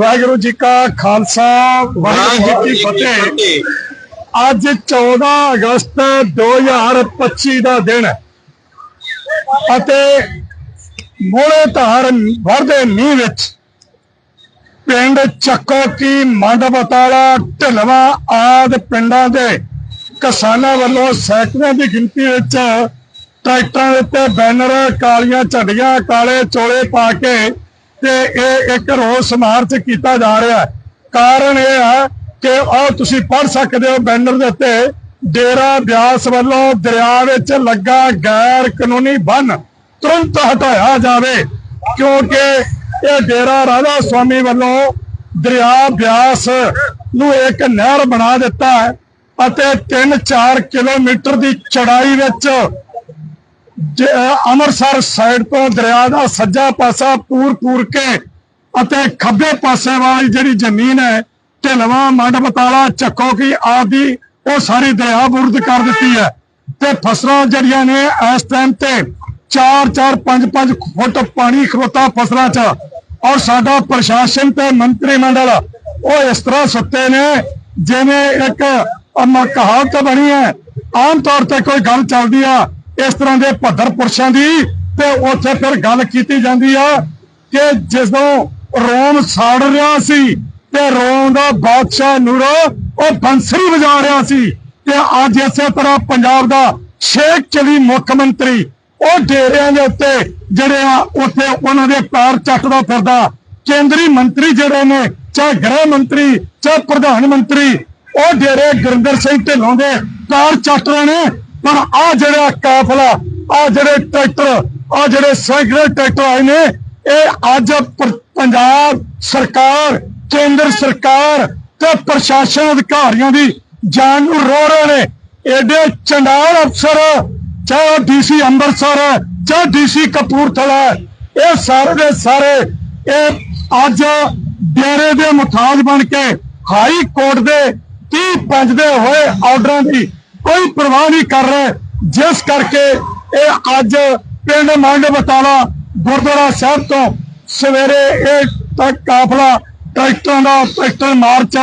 ਵਾਹਿਗੁਰੂ ਜੀ ਕਾ ਖਾਲਸਾ, ਵਾਹਿਗੁਰੂ ਜੀ ਕੀ ਫਤਿਹ। ਅੱਜ 14 ਅਗਸਤ 2025 ਦਾ ਦਿਨ ਅਤੇ ਮੋਲੇ ਧਾਰ ਵਰਦੇ ਮੀਂਹ ਵਿੱਚ ਪਿੰਡ ਚੱਕੋ ਕੀ ਮੰਡ ਬਤਾਲਾ ਢਲਵਾ ਆਦ ਪਿੰਡਾਂ ਦੇ ਕਿਸਾਨਾਂ ਵੱਲੋਂ ਸੈਕੜਿਆਂ ਦੀ ਗਿਣਤੀ ਵਿੱਚ ਟਰੈਕਟਰਾਂ ਦੇ ਉੱਤੇ ਬੈਨਰ, ਕਾਲੀਆਂ ਝੰਡੀਆਂ, ਕਾਲੇ ਚੋਲੇ ਪਾ ਕੇ ਤੇ ਇਹ ਇੱਕ ਰੋਸ ਮਾਰਚ ਕੀਤਾ ਜਾ ਰਿਹਾ ਹੈ। ਕਾਰਨ ਇਹ ਹੈ ਕਿ ਉਹ ਤੁਸੀਂ ਪੜ੍ਹ ਸਕਦੇ ਹੋ ਬੈਨਰ ਦੇ ਉੱਤੇ, ਡੇਰਾ ਬਿਆਸ ਵੱਲੋਂ ਦਰਿਆ ਵਿੱਚ ਲੱਗਾ ਗੈਰ ਕਾਨੂੰਨੀ ਬੰਨ ਤੁਰੰਤ ਹਟਾਇਆ ਜਾਵੇ, ਕਿਉਂਕਿ ਇਹ ਡੇਰਾ ਰਾਧਾ ਸਵਾਮੀ ਵੱਲੋਂ ਦਰਿਆ ਬਿਆਸ ਨੂੰ ਇੱਕ ਨਹਿਰ ਬਣਾ ਦਿੱਤਾ ਹੈ ਅਤੇ 3-4 ਕਿਲੋਮੀਟਰ ਦੀ ਚੜਾਈ ਵਿੱਚ ਅੰਮ੍ਰਿਤਸਰ ਸਾਈਡ ਤੋਂ ਦਰਿਆ ਦਾ ਸੱਜਾ ਪਾਸਾ ਪੂਰ ਪੂਰ ਕੇ ਅਤੇ ਖੱਬੇ ਪਾਸੇ ਵਾਲੀ ਜਿਹੜੀ ਜ਼ਮੀਨ ਹੈ, ਢਲਵਾ, ਮੰਡ ਚੱਕੋ ਕੀ ਆਦਿ, ਉਹ ਸਾਰੀ ਦਰਿਆ ਬੁਰਦ ਕਰ ਦਿੱਤੀ ਹੈ। ਤੇ ਫਸਲਾਂ ਜਿਹੜੀਆਂ ਨੇ ਇਸ ਟਾਈਮ ਤੇ 4-4 5-5 ਫੁੱਟ ਪਾਣੀ ਖਲੋਤਾ ਫਸਲਾਂ 'ਚ ਔਰ ਸਾਡਾ ਪ੍ਰਸ਼ਾਸਨ ਤੇ ਮੰਤਰੀ ਮੰਡਲ ਉਹ ਇਸ ਤਰ੍ਹਾਂ ਸੁੱਤੇ ਨੇ, ਜਿਵੇਂ ਇੱਕ ਅਮ ਕਹਾਵਤ ਬਣੀ ਹੈ, ਆਮ ਤੌਰ ਤੇ ਕੋਈ ਗੱਲ ਚੱਲਦੀ ਆ ਇਸ ਤਰ੍ਹਾਂ ਦੇ ਭੱਦਰ ਪੁਰਸ਼ਾਂ ਦੀ ਤੇ ਉੱਥੇ ਫਿਰ ਗੱਲ ਕੀਤੀ ਜਾਂਦੀ ਆ ਕਿ ਜਦੋਂ ਰੋਮ ਸਾੜ ਰਿਹਾ ਸੀ ਤੇ ਰੋਮ ਦਾ ਬਾਦਸ਼ਾਹ ਨੂਰੋ ਉਹ ਬੰਸਰੀ ਵਜਾ ਰਿਹਾ ਸੀ ਤੇ ਅੱਜ ਇਸੇ ਤਰ੍ਹਾਂ ਪੰਜਾਬ ਦਾ ਸ਼ੇਖ ਚਲੀ ਮੁੱਖ ਮੰਤਰੀ ਉਹ ਡੇਰਿਆਂ ਦੇ ਉੱਤੇ ਜਿਹੜੇ ਆ ਉੱਥੇ ਉਹਨਾਂ ਦੇ ਪੈਰ ਚੱਟਦਾ ਫਿਰਦਾ। ਕੇਂਦਰੀ ਮੰਤਰੀ ਜਿਹੜੇ ਨੇ, ਚਾਹੇ ਗ੍ਰਹਿ ਮੰਤਰੀ, ਚਾਹੇ ਪ੍ਰਧਾਨ ਮੰਤਰੀ, ਉਹ ਡੇਰੇ ਗੁਰਿੰਦਰ ਸਿੰਘ ਢਿੱਲੋਂ ਦੇ ਪੈਰ ਚੱਟ ਰਹੇ ਨੇ। ਪਰ ਆ ਜਿਹੜਾ ਕਾਫਲਾ ਆ ਜਿਹੜੇ ਟਰੈਕਟਰ ਆ ਜਿਹੜੇ ਸੈਂਕੜੇ ਟਰੈਕਟਰ ਆਏ ਨੇ ਇਹ ਅੱਜ ਪੰਜਾਬ ਸਰਕਾਰ ਕੇਂਦਰ ਸਰਕਾਰ ਤੇ ਪ੍ਰਸ਼ਾਸਨ ਅਧਿਕਾਰੀਆਂ ਦੀ ਜਾਨ ਨੂੰ ਰੋ ਰਹੇ ਨੇ। ਐਡੇ ਚੰਡਾਲ ਅਫਸਰ ਚਾਹੇ ਡੀਸੀ ਅੰਮ੍ਰਿਤਸਰ ਹੈ, ਚਾਹੇ ਡੀਸੀ ਕਪੂਰਥਲਾ ਇਹ ਸਾਰੇ ਦੇ ਸਾਰੇ ਇਹ ਅੱਜ ਡੇਰੇ ਦੇ ਮੁਤਾਜ ਬਣ ਕੇ ਹਾਈ ਕੋਰਟ ਦੇ 30 ਪੰਜ ਦੇ ਹੋਏ ਆਰਡਰਾਂ ਦੀ ਕੋਈ ਪਰਵਾਹ ਨਹੀਂ ਕਰ ਰਹੇ। ਜਿਸ ਕਰਕੇ ਇਹ ਅੱਜ ਪਿੰਡ ਮੰਡ ਬਤਾਲਾ ਗੁਰਦੁਆਰਾ ਸਾਹਿਬ ਤੋਂ ਸਵੇਰੇ ਇਹ ਤੱਕ ਕਾਫਲਾ ਟਰੈਕਟਰਾਂ ਦਾ ਟਰੈਕਟਰ ਮਾਰਚ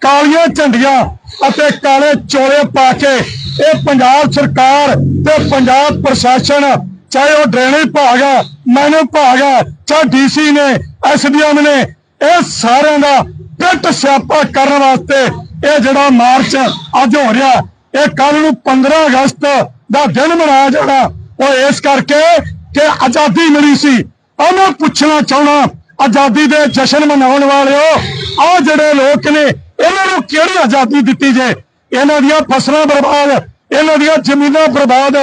ਕਾਲੀਆਂ ਝੰਡੀਆਂ ਅਤੇ ਕਾਲੇ ਚੋਲੇ ਪਾ ਕੇ ਇਹ ਪੰਜਾਬ ਸਰਕਾਰ ਤੇ ਪੰਜਾਬ ਪ੍ਰਸ਼ਾਸਨ, ਚਾਹੇ ਉਹ ਡਰੇਨੇਜ ਭਾਗ ਹੈ ਮੈਨੂੰ ਭਾਗ ਹੈ ਚਾਹੇ ਡੀਸੀ ਨੇ, ਐਸਡੀਐਮ ਨੇ, ਇਹ ਸਾਰਿਆਂ ਦਾ ਪਿੱਟ ਸਿਆਪਾ ਕਰਨ ਵਾਸਤੇ ਇਹ ਜਿਹੜਾ ਮਾਰਚ ਅੱਜ ਹੋ ਰਿਹਾ ਇਹ ਕੱਲ ਨੂੰ 15 ਅਗਸਤ ਦਾ ਦਿਨ ਮਨਾਇਆ ਜਾਣਾ। ਉਹ ਇਸ ਕਰਕੇ ਕਿ ਆਜ਼ਾਦੀ ਮਿਲੀ ਸੀ। ਆ ਮੈਂ ਪੁੱਛਣਾ ਚਾਹਣਾ ਆਜ਼ਾਦੀ ਦੇ ਜਸ਼ਨ ਮਨਾਉਣ ਵਾਲਿਓ ਆ ਜਿਹੜੇ ਲੋਕ ਨੇ, ਇਹਨਾਂ ਨੂੰ ਕਿਹੜੀ ਆਜ਼ਾਦੀ ਦਿੱਤੀ ਜੇ? ਇਹਨਾਂ ਦੀਆਂ ਫਸਲਾਂ ਬਰਬਾਦ, ਇਹਨਾਂ ਦੀਆਂ ਜ਼ਮੀਨਾਂ ਬਰਬਾਦ,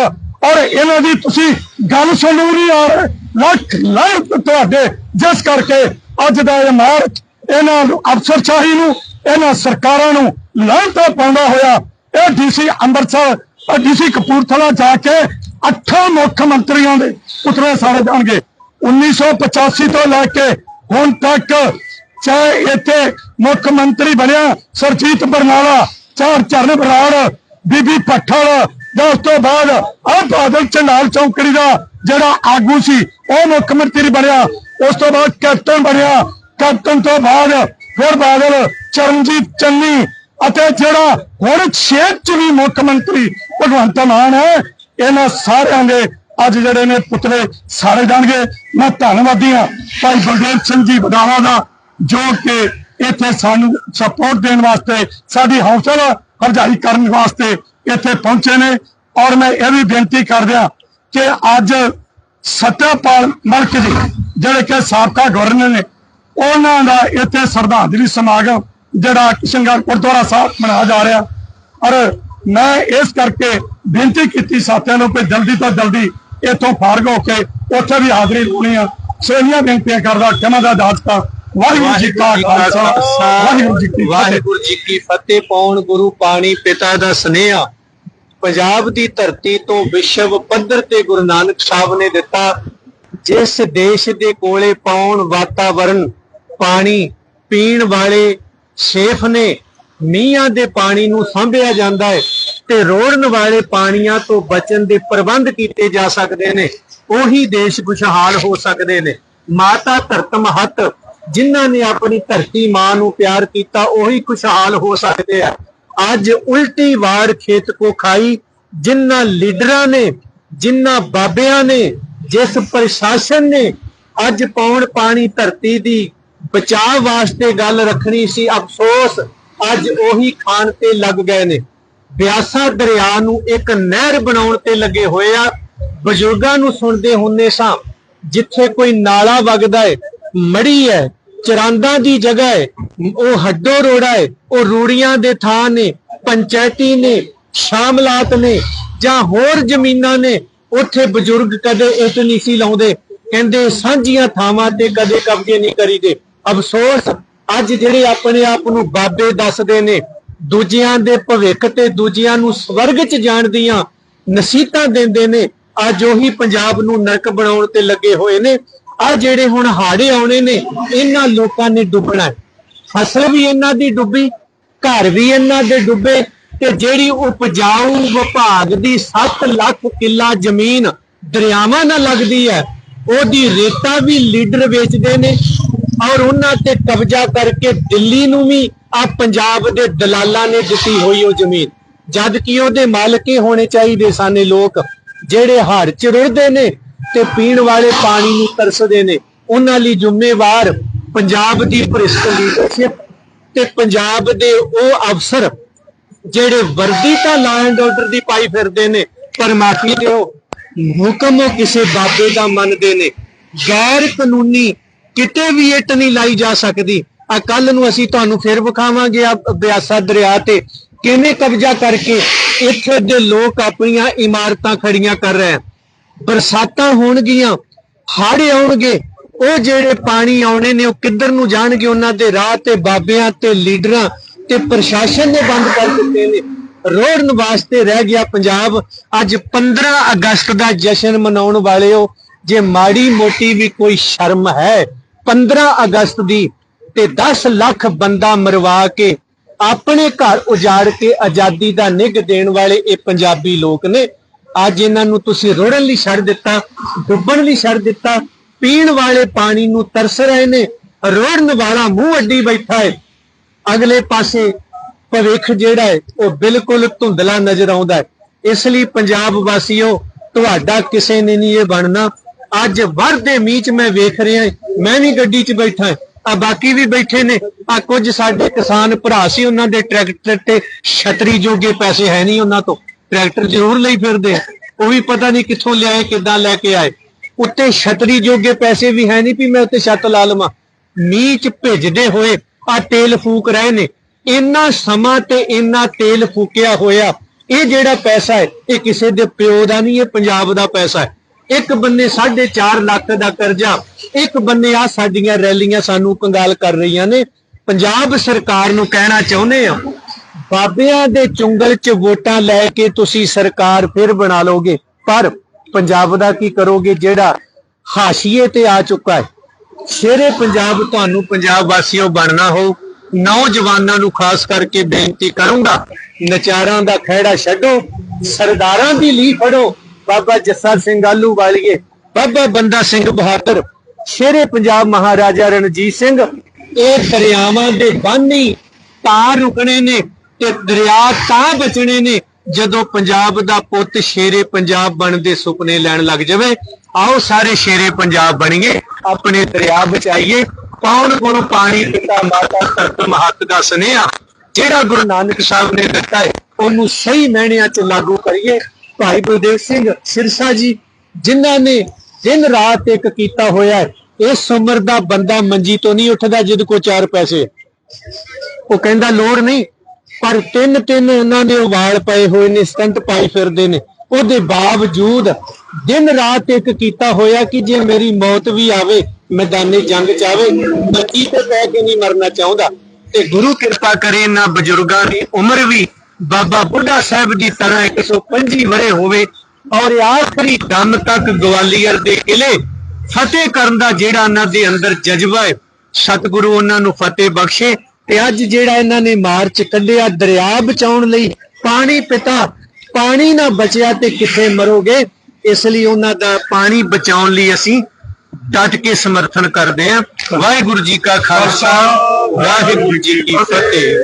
ਔਰ ਇਹਨਾਂ ਦੀ ਤੁਸੀਂ ਗੱਲ ਸੁਣੂ ਨਹੀਂ ਆ ਰਹੇ ਲੱਖ ਲੱਖ ਤੁਹਾਡੇ, ਜਿਸ ਕਰਕੇ ਅੱਜ ਦਾ ਇਹ ਮਾਰਚ, ਇਹਨਾਂ ਨੂੰ ਅਫਸਰਸ਼ਾਹੀ ਨੂੰ, ਇਹਨਾਂ ਸਰਕਾਰਾਂ ਨੂੰ ਲਾਂਤਾ ਪਾਉਂਦਾ ਹੋਇਆ ਇਹ ਡੀਸੀ ਅੰਮ੍ਰਿਤਸਰ ਡੀਸੀ ਕਪੂਰਥਲਾ ਜਾ ਕੇ ਅੱਠਾਂ ਮੁੱਖ ਮੰਤਰੀਆਂ ਦੇ ਪੁੱਤਰੇ ਸਾਰੇ ਜਾਣਗੇ। 1985 ਤੋਂ ਲੈ ਕੇ ਹੁਣ ਤੱਕ ਚਾਹੇ ਇੱਥੇ ਮੁੱਖ ਮੰਤਰੀ ਬਣਿਆ ਸਰਜੀਤ ਬਰਨਾਲਾ, ਚਾਰ ਚਰਨ ਬਰਾੜ, ਬੀਬੀ ਪੱਠਲ ਜਾਂ ਉਸ ਤੋਂ ਬਾਅਦ ਆ ਬਾਦਲ ਚੰਡਾਲ ਚੌਂਕੜੀ ਦਾ ਜਿਹੜਾ ਆਗੂ ਸੀ, ਉਹ ਮੁੱਖ ਮੰਤਰੀ ਬਣਿਆ। ਉਸ ਤੋਂ ਬਾਅਦ ਕੈਪਟਨ ਬਣਿਆ। ਕੈਪਟਨ ਤੋਂ ਬਾਅਦ ਫਿਰ ਬਾਦਲ ਚਰਨਜੀਤ ਚੰਨੀ ਅਤੇ ਜਿਹੜਾ ਹੁਣ ਛੇਕ ਚ ਵੀ ਮੁੱਖ ਮੰਤਰੀ ਭਗਵੰਤ ਮਾਨ ਹੈ, ਇਹਨਾਂ ਸਾਰਿਆਂ ਦੇ ਅੱਜ ਜਿਹੜੇ ਨੇ ਪੁਤਲੇ ਸਾਰੇ ਜਾਣਗੇ। ਮੈਂ ਧੰਨਵਾਦੀ ਹਾਂ ਭਾਈ ਬਲਦੇਵ ਸਿੰਘ ਜੀ ਬਦਾਵਾ ਦਾ, ਜੋ ਕਿ ਇੱਥੇ ਸਾਨੂੰ ਸਪੋਰਟ ਦੇਣ ਵਾਸਤੇ, ਸਾਡੀ ਹੌਸਲਾ ਅਫਜ਼ਾਈ ਕਰਨ ਵਾਸਤੇ ਇੱਥੇ ਪਹੁੰਚੇ ਨੇ। ਔਰ ਮੈਂ ਇਹ ਵੀ ਬੇਨਤੀ ਕਰਦਿਆਂ ਕਿ ਅੱਜ ਸਤਿਆਪਾਲ ਮਲਕ ਜੀ, ਜਿਹੜੇ ਕਿ ਸਾਬਕਾ ਗਵਰਨਰ ਨੇ, ਉਹਨਾਂ ਦਾ ਇੱਥੇ ਸ਼ਰਧਾਂਜਲੀ ਸਮਾਗਮ ਜਿਹੜਾ ਕਿਸ਼ਨਗੜ੍ਹ ਗੁਰਦੁਆਰਾ ਸਾਹਿਬ ਮਨਾਇਆ ਜਾ ਰਿਹਾ। ਔਰ ਮੈਂ ਇਸ ਕਰਕੇ ਬੇਨਤੀ ਕੀਤੀ ਸਾਥੀਆਂ ਨੂੰ ਕਿ ਜਲਦੀ ਤੋਂ ਜਲਦੀ ਇੱਥੋਂ ਫਾਰਗ ਹੋ ਕੇ ਉੱਥੇ ਵੀ ਹਾਜ਼ਰੀ ਲਾਉਣੀ ਆ। ਸੋ ਇੰਨੀਆਂ ਬੇਨਤੀਆਂ ਕਰਦਾ ਖਿਮਾ ਦਾ ਦਾਸਤਾ ਵਾਹਿਗੁਰੂ ਜੀ ਕਾ ਖਾਲਸਾ। ਵਾਹਿਗੁਰੂ ਜੀ ਕੀ ਵਾਹਿਗੁਰੂ ਜੀ ਕੀ ਫਤਿਹ ਪਾਉਣ ਗੁਰੂ ਪਾਣੀ ਪਿਤਾ ਦਾ ਸਨੇਹਾ। ਪੰਜਾਬ ਦੀ ਧਰਤੀ ਤੋਂ ਵਿਸ਼ਵ ਪੱਧਰ ਤੇ ਗੁਰੂ ਨਾਨਕ ਸਾਹਿਬ ਨੇ ਦਿੱਤਾ ਜਿਸ ਦੇਸ਼ ਦੇ ਕੋਲੇ ਪਾਉਣ ਵਾਤਾਵਰਣ ਪਾਣੀ ਪੀਣ ਵਾਲੇ ਸੇਫ ਨੇ ਮੀਆਂ ਦੇ ਪਾਣੀ ਨੂੰ ਸਾਂਭਿਆ ਜਾਂਦਾ ਹੈ ਤੇ ਰੋੜਨ ਵਾਲੇ ਪਾਣੀਆਂ ਤੋਂ ਬਚਣ ਦੇ ਪ੍ਰਬੰਧ ਕੀਤੇ ਜਾ ਸਕਦੇ ਨੇ। ਉਹੀ ਦੇਸ਼ ਖੁਸ਼ਹਾਲ ਹੋ ਸਕਦੇ ਨੇ। ਮਾਤਾ ਧਰਤ ਮਹਤ ਜਿਨ੍ਹਾਂ ਨੇ ਆਪਣੀ ਧਰਤੀ ਮਾਂ ਨੂੰ ਪਿਆਰ ਕੀਤਾ, ਉਹੀ ਖੁਸ਼ਹਾਲ ਹੋ ਸਕਦੇ ਆ। ਅੱਜ ਉਲਟੀ ਵਾਰ ਖੇਤ ਕੋ ਖਾਈ, ਜਿਨ੍ਹਾਂ ਲੀਡਰਾਂ ਨੇ, ਜਿਨ੍ਹਾਂ ਬਾਬਿਆਂ ਨੇ, ਜਿਸ ਪ੍ਰਸ਼ਾਸਨ ਨੇ ਅੱਜ ਪੌਣ ਪਾਣੀ ਧਰਤੀ ਦੀ ਬਚਾਅ ਵਾਸਤੇ ਗੱਲ ਰੱਖਣੀ ਸੀ। ਅਫਸੋਸ, ਅੱਜ ਉਹੀ ਖਾਣ ਤੇ ਲੱਗ ਗਏ ਨੇ। ਬਿਆਸਾ ਦਰਿਆ ਨੂੰ ਇੱਕ ਨਹਿਰ ਬਣਾਉਣ ਤੇ ਲੱਗੇ ਹੋਏ ਆ। ਬਜ਼ੁਰਗਾਂ ਨੂੰ ਸੁਣਦੇ ਹੁੰਦੇ ਸਾਂ, ਜਿੱਥੇ ਕੋਈ ਨਾਲਾ ਵਗਦਾ ਹੈ ਮੜੀ ਹੈ ਚਰਾਂਦਾ ਦੀ ਜਗ੍ਹਾ ਹੈ ਉਹ ਹੱਡੋ ਰੋੜਾ ਹੈ ਉਹ ਰੂੜੀਆਂ ਦੇ ਥਾਂ ਨੇ, ਪੰਚਾਇਤੀ ਨੇ, ਸ਼ਾਮਲਾਤ ਨੇ, ਜਾਂ ਹੋਰ ਜ਼ਮੀਨਾਂ ਨੇ, ਉੱਥੇ ਬਜ਼ੁਰਗ ਕਦੇ ਇੱਟ ਨਹੀਂ ਸੀ ਲਾਉਂਦੇ। ਕਹਿੰਦੇ ਸਾਂਝੀਆਂ ਥਾਵਾਂ ਤੇ ਕਦੇ ਕਬਜ਼ੇ ਨਹੀਂ ਕਰੀਦੇ। ਅਫਸੋਸ, ਅੱਜ ਜਿਹੜੇ ਆਪਣੇ ਆਪ ਨੂੰ ਬਾਬੇ ਦੱਸਦੇ ਨੇ, ਦੂਜਿਆਂ ਦੇ ਭਵਿੱਖ ਤੇ ਦੂਜਿਆਂ ਨੂੰ ਸਵਰਗ 'ਚ ਜਾਣ ਦੀਆਂ ਨਸੀਹਤਾਂ ਦਿੰਦੇ ਨੇ, ਅੱਜ ਉਹੀ ਪੰਜਾਬ ਨੂੰ ਨਰਕ ਬਣਾਉਣ ਤੇ ਲੱਗੇ ਹੋਏ ਨੇ। ਆ ਜਿਹੜੇ ਹੁਣ ਹਾੜੇ ਆਉਣੇ ਨੇ, ਇਹਨਾਂ ਲੋਕਾਂ ਨੇ ਡੁੱਬਣਾ ਫਸਲ ਵੀ ਇਹਨਾਂ ਦੀ ਡੁੱਬੀ, ਘਰ ਵੀ ਇਹਨਾਂ ਦੇ ਡੁੱਬੇ, ਤੇ ਜਿਹੜੀ ਉਪਜਾਊ ਵਿਭਾਗ ਦੀ 7 ਲੱਖ ਕਿੱਲਾ ਜ਼ਮੀਨ ਦਰਿਆਵਾਂ ਨਾਲ ਲੱਗਦੀ ਹੈ, ਉਹਦੀ ਰੇਤਾ ਵੀ ਲੀਡਰ ਵੇਚਦੇ ਨੇ। ਔਰ ਉਹਨਾਂ ਤੇ ਕਬਜ਼ਾ ਕਰਕੇ ਦਿੱਲੀ ਨੂੰ ਵੀ ਆ ਪੰਜਾਬ ਦੇ ਦਲਾਲਾਂ ਨੇ ਦਿੱਤੀ ਹੋਈ ਉਹ ਜ਼ਮੀਨ। ਜਦ ਕਿ ਉਹਦੇ ਮਾਲਕ ਹੀ ਹੋਣੇ ਚਾਹੀਦੇ ਸਾਨੇ ਲੋਕ, ਜਿਹੜੇ ਹੜ ਚ ਰੁੜਦੇ ਨੇ ਤੇ ਪੀਣ ਵਾਲੇ ਪਾਣੀ ਨੂੰ ਤਰਸਦੇ ਨੇ। ਉਹਨਾਂ ਲਈ ਜ਼ਿੰਮੇਵਾਰ ਪੰਜਾਬ ਦੀ ਭ੍ਰਿਸ਼ਟ ਲੀਡਰਸ਼ਿਪ ਤੇ ਪੰਜਾਬ ਦੇ ਉਹ ਅਫਸਰ ਜਿਹੜੇ ਵਰਦੀ ਤਾਂ ਲਾਅ ਐਂਡ ਆਰਡਰ ਦੀ ਪਾਈ ਫਿਰਦੇ ਨੇ, ਪਰ ਮਾਫੀ ਦਿਓ, ਹੁਕਮ ਉਹ ਕਿਸੇ ਬਾਬੇ ਦਾ ਮੰਨਦੇ ਨੇ। ਗੈਰ ਕਾਨੂੰਨੀ ਕਿਤੇ ਵੀ ਇੱਟ ਨਹੀਂ ਲਾਈ ਜਾ ਸਕਦੀ। ਆ ਕੱਲ ਨੂੰ ਅਸੀਂ ਤੁਹਾਨੂੰ ਫਿਰ ਵਿਖਾਵਾਂਗੇ ਆ ਬਿਆਸਾ ਦਰਿਆ ਤੇ ਕਿਵੇਂ ਕਬਜ਼ਾ ਕਰਕੇ ਇੱਥੇ ਦੇ ਲੋਕ ਆਪਣੀਆਂ ਇਮਾਰਤਾਂ ਖੜੀਆਂ ਕਰ ਰਹੇ ਬਰਸਾਤਾਂ ਹੋਣਗੀਆਂ, ਹਾੜੇ ਆਉਣਗੇ, ਉਹ ਜਿਹੜੇ ਪਾਣੀ ਆਉਣੇ ਨੇ ਉਹ ਕਿੱਧਰ ਨੂੰ ਜਾਣਗੇ ਉਹਨਾਂ ਦੇ ਰਾਹ ਤੇ ਬਾਬਿਆਂ ਤੇ ਲੀਡਰਾਂ ਤੇ ਪ੍ਰਸ਼ਾਸਨ ਨੇ ਬੰਦ ਕਰ ਦਿੱਤੇ ਨੇ। ਰੋੜਨ ਵਾਸਤੇ ਰਹਿ ਗਿਆ ਪੰਜਾਬ। ਅੱਜ 15 ਅਗਸਤ ਦਾ ਜਸ਼ਨ ਮਨਾਉਣ ਵਾਲਿਓ ਜੇ ਮਾੜੀ ਮੋਟੀ ਵੀ ਕੋਈ ਸ਼ਰਮ ਹੈ 15 ਅਗਸਤ ਦੀ ਤੇ 10 ਲੱਖ ਬੰਦਾ ਮਰਵਾ ਕੇ ਆਪਣੇ ਘਰ ਉਜਾੜ ਕੇ ਆਜ਼ਾਦੀ ਦਾ ਨਿੱਘ ਦੇਣ ਵਾਲੇ ਇਹ ਪੰਜਾਬੀ ਲੋਕ ਨੇ। ਅੱਜ ਇਹਨਾਂ ਨੂੰ ਤੁਸੀਂ ਰੋੜਨ ਲਈ ਛੱਡ ਦਿੱਤਾ, ਡੁੱਬਣ ਲਈ ਛੱਡ ਦਿੱਤਾ, ਪੀਣ ਵਾਲੇ ਪਾਣੀ ਨੂੰ ਤਰਸ ਰਹੇ ਨੇ, ਰੋੜਨ ਵਾਲਾ ਮੂੰਹ ਅੱਡੀ ਬੈਠਾ ਹੈ ਅਗਲੇ ਪਾਸੇ ਭਵਿੱਖ ਜਿਹੜਾ ਹੈ ਉਹ ਬਿਲਕੁਲ ਧੁੰਦਲਾ ਨਜ਼ਰ ਆਉਂਦਾ ਹੈ ਇਸ ਲਈ ਪੰਜਾਬ ਵਾਸੀਓ, ਤੁਹਾਡਾ ਕਿਸੇ ਨੇ ਨਹੀਂ ਇਹ ਬਣਨਾ। ਅੱਜ ਵਰਦੇ ਮੀਂਹ ਚ ਮੈਂ ਵੇਖ ਰਿਹਾ ਮੈਂ ਵੀ ਗੱਡੀ 'ਚ ਬੈਠਾ ਆ ਬਾਕੀ ਵੀ ਬੈਠੇ ਨੇ ਆ ਕੁਝ ਸਾਡੇ ਕਿਸਾਨ ਭਰਾ ਸੀ, ਉਹਨਾਂ ਦੇ ਟਰੈਕਟਰ ਤੇ ਛਤਰੀ ਜੋਗੇ ਪੈਸੇ ਹੈ ਨਹੀਂ ਉਹਨਾਂ ਤੋਂ, ਟਰੈਕਟਰ ਜ਼ਰੂਰ ਲਈ ਫਿਰਦੇ ਆ, ਉਹ ਵੀ ਪਤਾ ਨਹੀਂ ਕਿੱਥੋਂ ਲਿਆਏ, ਕਿੱਦਾਂ ਲੈ ਕੇ ਆਏ, ਉੱਤੇ ਛਤਰੀ ਜੋਗੇ ਪੈਸੇ ਵੀ ਹੈ ਨਹੀਂ ਵੀ ਮੈਂ ਉੱਤੇ ਛੱਤ ਲਾ ਲਵਾਂ, ਮੀਂਹ ਚ ਭਿੱਜਦੇ ਹੋਏ ਆ ਤੇਲ ਫੂਕ ਰਹੇ ਨੇ, ਇੰਨਾ ਸਮਾਂ ਤੇ ਇੰਨਾ ਤੇਲ ਫੂਕਿਆ ਹੋਇਆ, ਇਹ ਜਿਹੜਾ ਪੈਸਾ ਹੈ, ਇਹ ਕਿਸੇ ਦੇ ਪਿਓ ਦਾ ਨਹੀਂ, ਇਹ ਪੰਜਾਬ ਦਾ ਪੈਸਾ ਹੈ। ਇੱਕ ਬੰਨੇ 4.5 ਲੱਖ ਦਾ ਕਰਜ਼ਾ, ਇੱਕ ਬੰਨੇ ਆ ਸਾਡੀਆਂ ਰੈਲੀਆਂ ਸਾਨੂੰ ਕੰਗਾਲ ਕਰ ਰਹੀਆਂ ਨੇ। ਪੰਜਾਬ ਸਰਕਾਰ ਨੂੰ ਕਹਿਣਾ ਚਾਹੁੰਦੇ ਆ ਬਾਬਿਆਂ ਦੇ ਚੁੰਗਲ 'ਚ ਵੋਟਾਂ ਲੈ ਕੇ ਤੁਸੀਂ ਸਰਕਾਰ ਫਿਰ ਬਣਾ ਲਓਗੇ। ਪਰ ਪੰਜਾਬ ਦਾ ਕੀ ਕਰੋਗੇ ਜਿਹੜਾ ਹਾਸ਼ੀਏ ਤੇ ਆ ਚੁੱਕਾ ਹੈ? ਸ਼ੇਰੇ ਪੰਜਾਬ, ਤੁਹਾਨੂੰ ਪੰਜਾਬ ਵਾਸੀਓ ਬਣਨਾ ਹੋ। ਨੌਜਵਾਨਾਂ ਨੂੰ ਖਾਸ ਕਰਕੇ ਬੇਨਤੀ ਕਰੂੰਗਾ, ਨਚਾਰਾਂ ਦਾ ਖਹਿੜਾ ਛੱਡੋ, ਸਰਦਾਰਾਂ ਦੀ ਲੀ ਫੜੋ। ਬਾਬਾ ਜੱਸਾ ਸਿੰਘ ਆਲੂ ਵਾਲੀਏ, ਬਾਬਾ ਬੰਦਾ ਸਿੰਘ ਬਹਾਦਰ, ਸ਼ੇਰੇ ਪੰਜਾਬ ਮਹਾਰਾਜਾ ਰਣਜੀਤ ਸਿੰਘ, ਇਹ ਦਰਿਆਵਾਂ ਦੇ ਬਾਨੀ ਤਾਂ ਰੁਕਣੇ ਨੇ ਤੇ ਦਰਿਆ ਤਾਂ ਬਚਣੇ ਨੇ ਜਦੋਂ ਪੰਜਾਬ ਦਾ ਪੁੱਤ ਸ਼ੇਰੇ ਪੰਜਾਬ ਬਣਨ ਦੇ ਸੁਪਨੇ ਲੈਣ ਲੱਗ ਜਾਵੇ। ਆਓ ਸਾਰੇ ਸ਼ੇਰੇ ਪੰਜਾਬ ਬਣੀਏ, ਆਪਣੇ ਦਰਿਆ ਬਚਾਈਏ। ਕੌਣ ਕੋਲੋਂ ਪਾਣੀ ਪਿਤਾ ਮਾਤਾ ਧਰਤ ਮਹੱਤ ਦਾ ਸੁਨੇਹਾ? ਜਿਹੜਾ ਗੁਰੂ ਨਾਨਕ ਸਾਹਿਬ ਨੇ ਦਿੱਤਾ ਹੈ, ਉਹਨੂੰ ਸਹੀ ਮਹਿਣਿਆਂ 'ਚ ਲਾਗੂ ਕਰੀਏ। ਭਾਈ ਬਲਦੇਵ ਸਿੰਘ ਸਿਰਸਾ ਜੀ, ਜਿਨ੍ਹਾਂ ਨੇ ਦਿਨ ਰਾਤ ਇੱਕ ਕੀਤਾ ਹੋਇਆ ਇਸ ਉਮਰ ਦਾ ਬੰਦਾ ਮੰਜੀ ਤੋਂ ਨਹੀਂ ਉੱਠਦਾ ਜਿਹਦੇ ਕੋਲ ਚਾਰ ਪੈਸੇ। ਉਹ ਕਹਿੰਦਾ, ਲੋੜ ਨਹੀਂ। ਪਰ ਤਿੰਨ ਤਿੰਨ ਉਹਨਾਂ ਦੇ ਵਾਲ ਪਏ ਹੋਏ ਨੇ ਸਟੰਟ ਪਾਈ ਫਿਰਦੇ ਨੇ। ਉਹਦੇ ਬਾਵਜੂਦ ਦਿਨ ਰਾਤ ਇੱਕ ਕੀਤਾ ਹੋਇਆ ਕਿ ਜੇ ਮੇਰੀ ਮੌਤ ਵੀ ਆਵੇ, ਮੈਦਾਨੇ ਜੰਗ ਚ ਆਵੇ ਮੰਜੀ ਤੇ ਪੈ ਕੇ ਨਹੀਂ ਮਰਨਾ ਚਾਹੁੰਦਾ। ਤੇ ਗੁਰੂ ਕਿਰਪਾ ਕਰੇ, ਇਹਨਾਂ ਬਜ਼ੁਰਗਾਂ ਦੀ ਉਮਰ ਵੀ ਬਾਬਾ ਬੁੱਢਾ ਸਾਹਿਬ ਦੀ ਤਰ੍ਹਾਂ 125 ਵਰੇ ਹੋਵੇ ਔਰ ਆਖਰੀ ਦਮ ਤੱਕ ਗਵਾਲੀਅਰ ਦੇ ਕਿਲੇ ਫਤਿਹ ਕਰਨ ਦਾ ਜਿਹੜਾ ਉਹਨਾਂ ਦੇ ਅੰਦਰ ਜਜ਼ਬਾ ਹੈ, ਸਤਿਗੁਰੂ ਉਹਨਾਂ ਨੂੰ ਫਤਿਹ ਬਖਸ਼ੇ ਤੇ ਅੱਜ ਜਿਹੜਾ ਇਹਨਾਂ ਨੇ ਮਾਰਚ ਕੱਢਿਆ ਦਰਿਆ ਬਚਾਉਣ ਲਈ, ਪਾਣੀ ਪਿਤਾ, ਪਾਣੀ ਨਾ ਬਚਿਆ ਤੇ ਕਿੱਥੇ ਮਰੋਗੇ? ਇਸ ਲਈ ਉਹਨਾਂ ਦਾ ਪਾਣੀ ਬਚਾਉਣ ਲਈ ਅਸੀਂ ਡਟ ਕੇ ਸਮਰਥਨ ਕਰਦੇ ਹਾਂ। ਵਾਹਿਗੁਰੂ ਜੀ ਕਾ ਖਾਲਸਾ, ਵਾਹਿਗੁਰੂ ਜੀ ਕੀ ਫਤਿਹ।